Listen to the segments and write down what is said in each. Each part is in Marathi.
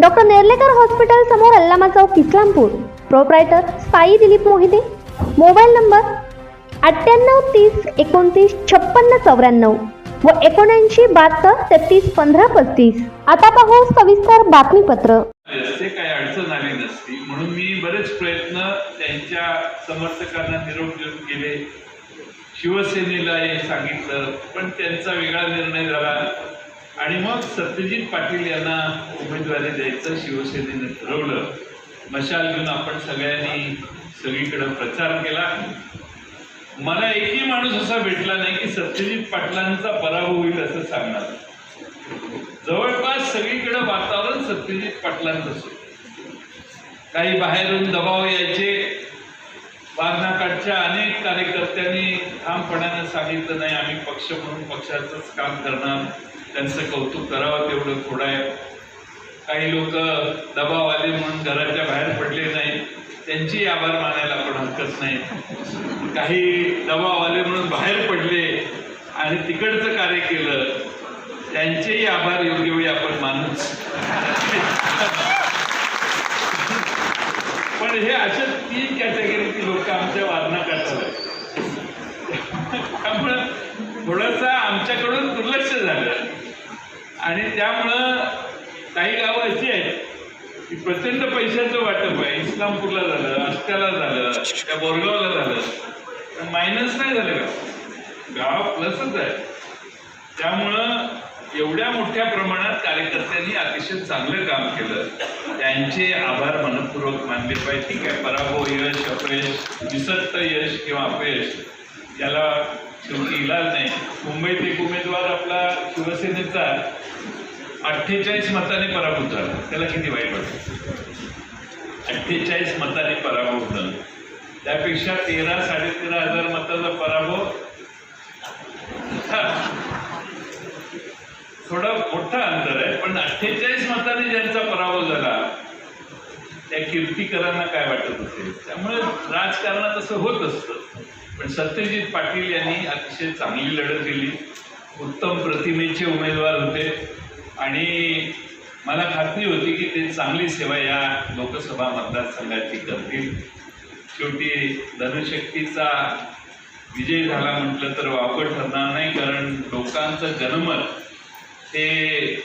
डॉक्टर नेर्लेकर हॉस्पिटल समोर Allama Chowk Islampur. Proprietor Sai Dilip Mohite. Mobile number अठ्ठ्याण्णव तीस एकोणतीस छप्पन्न चौऱ्याण्णव व एकोणऐंशी बहात्तर तेहतीस पंधरा पस्तीस. आता पाहू सविस्तर बातमीपत्र. असते काही अडचण आली नसती. म्हणून मी बरेच प्रयत्न त्यांच्या समर्थकांना निरोप देऊन केले शिवसेनेला हे सांगितलं पण त्यांचा वेगळा निर्णय झाला. आणि मग सत्यजित पाटील यांना उमेदवारी द्यायचं शिवसेनेनं ठरवलं. मशाल घेऊन आपण सगळ्यांनी सगळीकडं प्रचार केला. मला एकही माणूस असा भेटला नाही की सत्यजित पाटलांचा पराभव होईल असं सांगणार. जवळपास सगळीकडे वातावरण सत्यजित पाटलांच असो काही बाहेरून दबाव यायचे. बारनाकाठच्या अनेक कार्यकर्त्यांनी ठामपणानं सांगितलं नाही आम्ही पक्ष म्हणून पक्षाचंच काम करणार. त्यांचं कौतुक करावं तेवढं थोडं आहे. काही लोक दबाव आले म्हणून घराच्या बाहेर पडले नाही. त्यांची आभार मानायला पण हरकत नाही. काही दबाव आले म्हणून बाहेर पडले आणि तिकडचं कार्य केलं त्यांचेही आभार योग्य वेळी आपण मानूच. पण हे अशा तीन कॅटेगरीची लोक आमच्या वारणा करतात त्यामुळं थोडंसं आमच्याकडून दुर्लक्ष झालं. आणि त्यामुळं काही गावं अशी आहेत की प्रचंड पैशाचं वाटप आहे. इस्लामपूरला झालं आष्ट्याला झालं त्या बोरगावला झालं. मायनस नाही झालं गाव गाव प्लसच आहे. त्यामुळं एवढ्या मोठ्या प्रमाणात कार्यकर्त्यांनी अतिशय चांगलं काम केलं. त्यांचे आभार मनपूर्वक मानले पाहिजे. ठीक आहे पराभव यश अपयश विसक्त यश किंवा अपयश याला शेवटी इलाज नाही. मुंबईत एक उमेदवार आपला शिवसेनेचा अठ्ठेचाळीस मताने पराभूत झाला. त्याला किती वाईट वाटतं? अठ्ठेचाळीस मताने पराभव झाला. त्यापेक्षा तेरा साडेतेरा हजार मताचा पराभव हा, थोडा मोठा अंतर आहे. पण अठ्ठेचाळीस मताने ज्यांचा पराभव झाला त्या कीर्तीकरांना काय वाटत असेल? त्यामुळे राजकारणात असं होत असतं. पण सत्यजित पाटील यांनी अतिशय चांगली लढत दिली. उत्तम प्रतिमेचे उमेदवार होते. आणि मला खात्री होती की ते चांगली सेवा या लोकसभा मतदारसंघाची करतील. शेवटी धनशक्तीचा विजय झाला म्हटलं तर वावगं ठरणार नाही कारण लोकांचं जनमत हे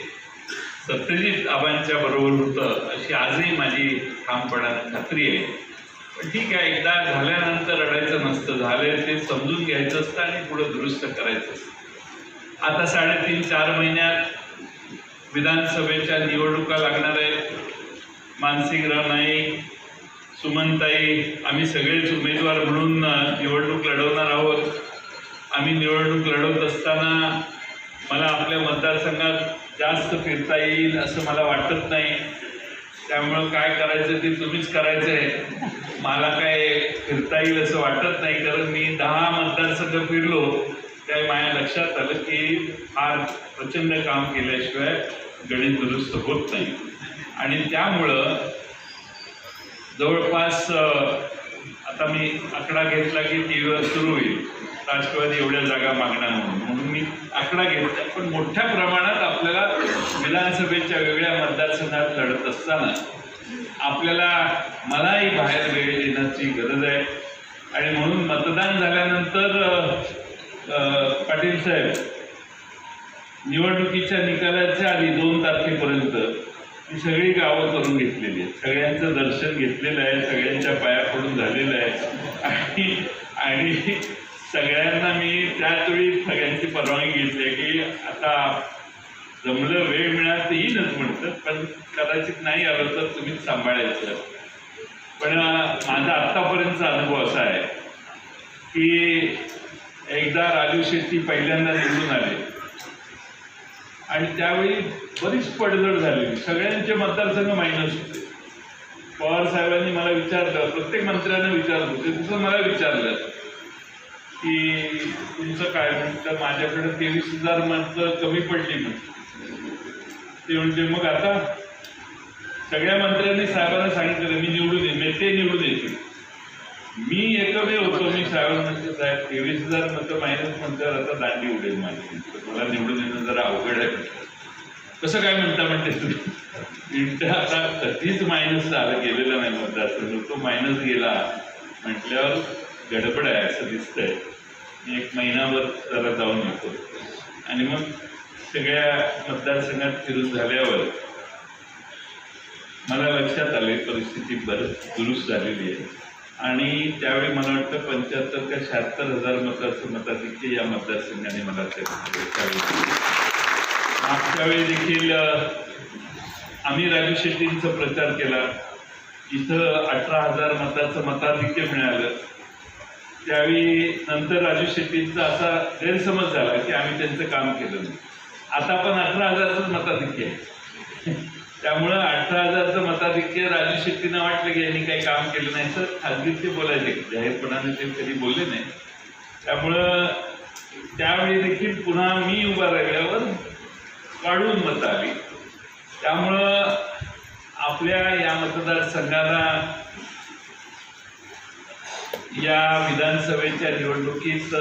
सत्यजित आबांच्या बरोबर होतं अशी आजही माझी ठामपणाने खात्री आहे. ठीक आहे एकदा झाल्यानंतर रडायचं नसतं. झालंय ते समजून घ्यायचं असतं आणि पुढं दुरुस्त करायचं असतं. आता साडेतीन चार महिन्यात विधानसभेच्या निवडणुका लागणार आहेत. मानसिंगराव नाईक सुमनताई आम्ही सगळेच उमेदवार म्हणून निवडणूक लढवणार आहोत. आम्ही निवडणूक लढवत असताना मला आपल्या मतदारसंघात जास्त फिरता येईल असं मला वाटत नाही. त्यामुळं काय करायचं ते तुम्हीच करायचं आहे मला काय फिरता येईल असं वाटत नाही कारण मी दहा मतदारसंघ फिरलो. त्या माझ्या लक्षात आलं की फार प्रचंड काम केल्याशिवाय गणित दुरुस्त होत नाही. आणि त्यामुळं जवळपास आता मी आकडा घेतला की टी व्हीवर सुरू होईल. राष्ट्रवादी एवढ्या जागा मागणार म्हणून म्हणून मी आकडा घेतला. पण मोठ्या प्रमाणात आपल्याला विधानसभेच्या वेगळ्या मतदारसंघात लढत असताना आपल्याला मलाही बाहेर वेळ येण्याची गरज आहे. आणि म्हणून मतदान झाल्यानंतर पाटील साहेब निवडणुकीच्या निकालाच्या आधी दोन तारखेपर्यंत ही सगळी गावं करून घेतलेली आहेत. सगळ्यांचं दर्शन घेतलेलं आहे सगळ्यांच्या पाया पडून झालेलं आहे. आणि आणि सगळ्यांना मी त्याच वेळी सगळ्यांची परवानगी घेतली आहे की आता जमलं वेळ मिळाला तर येईलच म्हणतं पण कदाचित नाही आलं तर तुम्हीच सांभाळायचं. पण माझा आत्तापर्यंतचा अनुभव असा आहे की एकदा राजू शेट्टी पहिल्यांदा निवडून आले. आणि त्यावेळी बरीच पडझड झाली. सगळ्यांचे मतदारसंघ मायनस होते. पवार साहेबांनी मला विचारलं प्रत्येक मंत्र्यांना विचारलं होते. तसं मला विचारलं. की तुमचं काय? म्हणतं माझ्याकडे तेवीस हजार माणसं कमी पडली म्हणते ते म्हणजे मग आता सगळ्या मंत्र्यांनी साहेबांना सांगितलं मी निवडून येईन म्हणजे ते निवडून येतील मी एकमेव होतो मी साहेबांना साहेब तेवीस हजार मतं मायनस म्हणतात आता दांडी उडेल माझी. मला निवडून येणं जरा अवघड आहे. कसं काय म्हणता म्हणते तुम्ही इंटर आता कधीच मायनस झाला गेलेला नाही मतदारसंघ तो मायनस गेला. म्हटल्यावर गडबड आहे असं दिसतंय. मी एक महिनाभर जरा जाऊन येतो. आणि मग सगळ्या मतदारसंघात फिरून झाल्यावर मला लक्षात आले परिस्थिती बरंच दुरुस्त झालेली आहे. आणि त्यावेळी मला वाटतं पंच्याहत्तर का शहात्तर हजार मताचं मताधिक्य या मतदारसंघाने मला त्यावेळी मागच्या वेळी देखील आम्ही राजू शेट्टींचा प्रचार केला. इथं अठरा हजार मताचं मताधिक्य मिळालं. त्यावेळी नंतर राजू शेट्टींचा असा गैरसमज झाला की आम्ही त्यांचं काम केलं नाही. आता पण अठरा हजारचं मताधिक्य आहे. त्यामुळं अठरा हजारचं मताधिक्य राजू शेट्टींना वाटलं की यांनी काही काम केलं नाही. तर खाजगीत ते बोलायचे. जाहीरपणाने ते कधी बोलले नाही. त्यामुळं त्यावेळी देखील पुन्हा मी उभा राहिल्यावर वाढवून मतं आली. त्यामुळं आपल्या या मतदारसंघाला या विधानसभेच्या निवडणुकीत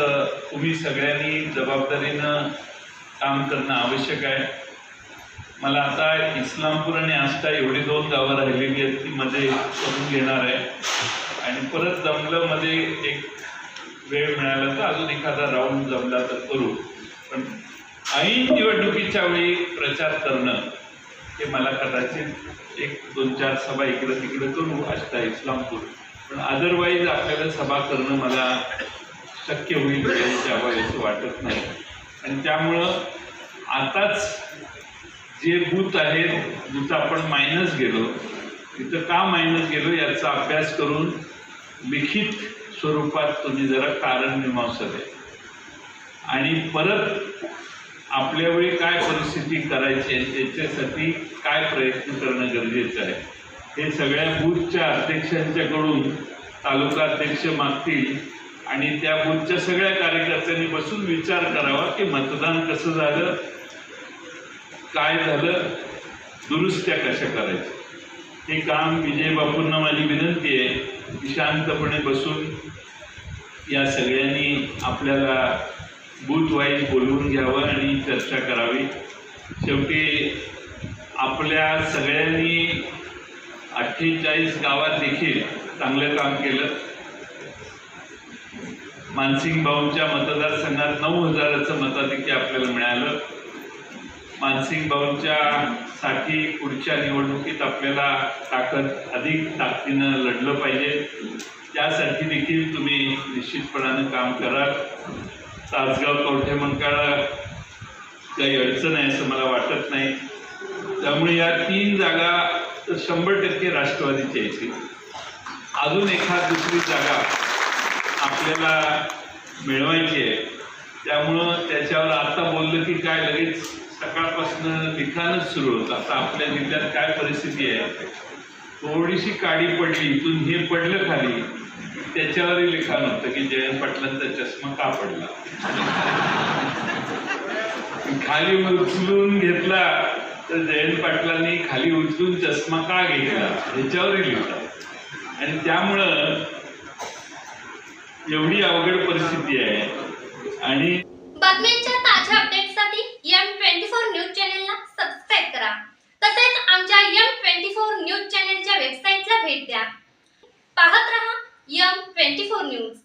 तुम्ही सगळ्यांनी जबाबदारीनं काम करणं आवश्यक आहे. मला आता इस्लामपूर आणि आष्टा एवढी दोन गावं राहिलेली आहेत ती मध्ये करून घेणार आहे. आणि परत जमलंमध्ये एक वेळ मिळाला तर अजून एखादा राऊंड जमला तर करू. पण ऐन निवडणुकीच्या वेळी प्रचार करणं हे मला कदाचित एक दोन चार सभा इकडं तिकडं करू आष्टा इस्लामपूर. पण अदरवाईज आपल्याला सभा करणं मला शक्य होईल याची असं वाटत नाही. आणि त्यामुळं आताच जे बूथ आहेत जिथं आपण मायनस गेलो तिथं का मायनस गेलो याचा अभ्यास करून लिखित स्वरूपात तुम्ही जरा कारण मीमांसा आणि परत आपल्यावेळी काय परिस्थिती करायची आहे त्याच्यासाठी काय प्रयत्न करणं गरजेचं आहे? हे सगळ्या बूथच्या अध्यक्षांच्याकडून तालुका अध्यक्ष मागतील आणि त्या बूथच्या सगळ्या कार्यकर्त्यांनी बसून विचार करावा की मतदान कसं झालं काय झालं दुरुस्त्या कशा करायच्या. हे काम विजय बापूंना माझी विनंती आहे की शांतपणे बसून या सगळ्यांनी आपल्याला बूथ वाईज बोलवून घ्यावं आणि चर्चा करावी. शेवटी आपल्या सगळ्यांनी अठ्ठेचाळीस गावात देखील चांगलं काम केलं. मानसिंग भाऊंच्या मतदारसंघात नऊ हजाराचं मताधिक्य आपल्याला मिळालं. मानसिंग भाऊंच्या साठी पुढच्या निवडणुकीत आपल्याला ताकद अधिक ताकदीनं लढलं पाहिजे. त्यासाठी देखील तुम्ही निश्चितपणानं काम कराल तासगाव कवठे मंकाळा काही अडचण आहे असं मला वाटत नाही. त्यामुळे या तीन जागा तर शंभर टक्के राष्ट्रवादीच्या येतील अजून एखाद दुसरी जागा आपल्याला मिळवायची आहे. त्यामुळं त्याच्यावर आता बोललं की काय लगेच सकाळपासून लिखाणच सुरू होतं. आता आपल्या जिल्ह्यात काय परिस्थिती आहे? थोडीशी काडी पडली इथून हे पडलं खाली त्याच्यावरही लिखाण होतं की जयंत पाटलांचा चष्मा का पडला? खाली उचलून घेतला. तर जयंत पाटलांनी खाली उचलून चष्मा का घेतला? ह्याच्यावरही लिहितात आणि त्यामुळं एवढी अवघड परिस्थिती आहे. आणि बातम्यांच्या ताज्या अपडेट्ससाठी एम ट्वेंटी फोर न्यूज चॅनेलला सबस्क्राईब करा. तसेच आमच्या एम ट्वेंटी फोर न्यूज चॅनेलच्या वेबसाईटला भेट द्या. पाहत रहा एम ट्वेंटी फोर न्यूज